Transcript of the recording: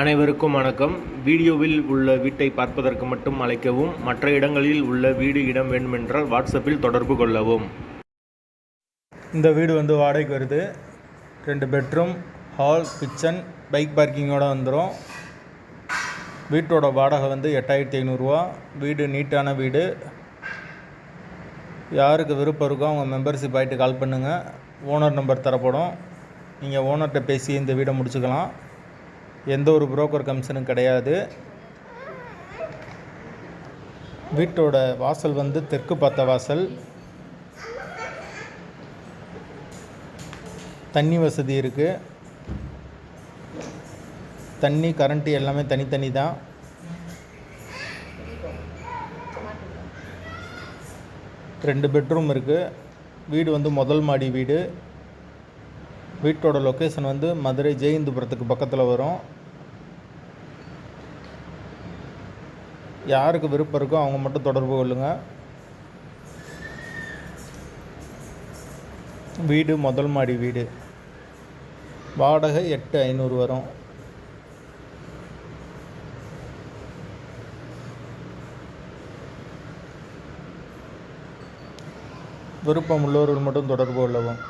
அனைவருக்கும் வணக்கம். வீடியோவில் உள்ள வீட்டை பார்ப்பதற்கு மட்டும் அழைக்கவும் மற்ற இடங்களில் உள்ள வீடு இடம் வேண்டுமென்றால் வாட்ஸ்அப்பில் தொடர்பு கொள்ளவும். இந்த வீடு வந்து வாடகைக்கு வருது. ரெண்டு பெட்ரூம் ஹால் கிச்சன் பைக் பார்க்கிங்கோட வந்துடும் வீட்டோட வாடகை வந்து எட்டாயிரத்தி ஐநூறுரூவா வீடு நீட்டான வீடு. யாருக்கு விருப்பம் இருக்கோ அவங்க மெம்பர்ஷிப் ஆகிட்டு கால் பண்ணுங்கள் ஓனர் நம்பர் தரப்படும். நீங்கள் ஓனர்கிட்ட பேசி இந்த வீடை முடிச்சுக்கலாம். எந்த ஒரு புரோக்கர் கமிஷனும் கிடையாது. வீட்டோட வாசல் வந்து தெற்கு பார்த்த வாசல். தண்ணி வசதி இருக்குது தண்ணி கரண்ட்டு எல்லாமே தனித்தனி தான். ரெண்டு பெட்ரூம் இருக்குது வீடு வந்து முதல் மாடி வீடு. வீட்டோட லொக்கேஷன் வந்து மதுரை ஜெயிந்துபுரத்துக்கு பக்கத்தில் வரும். யாருக்கு விருப்பம் இருக்கோ அவங்க மட்டும் தொடர்பு கொள்ளுங்கள் வீடு முதல் மாடி வீடு. வாடகை எட்டு ஐநூறு வரும். விருப்பம் உள்ளவர்கள் மட்டும் தொடர்பு கொள்ளவும்.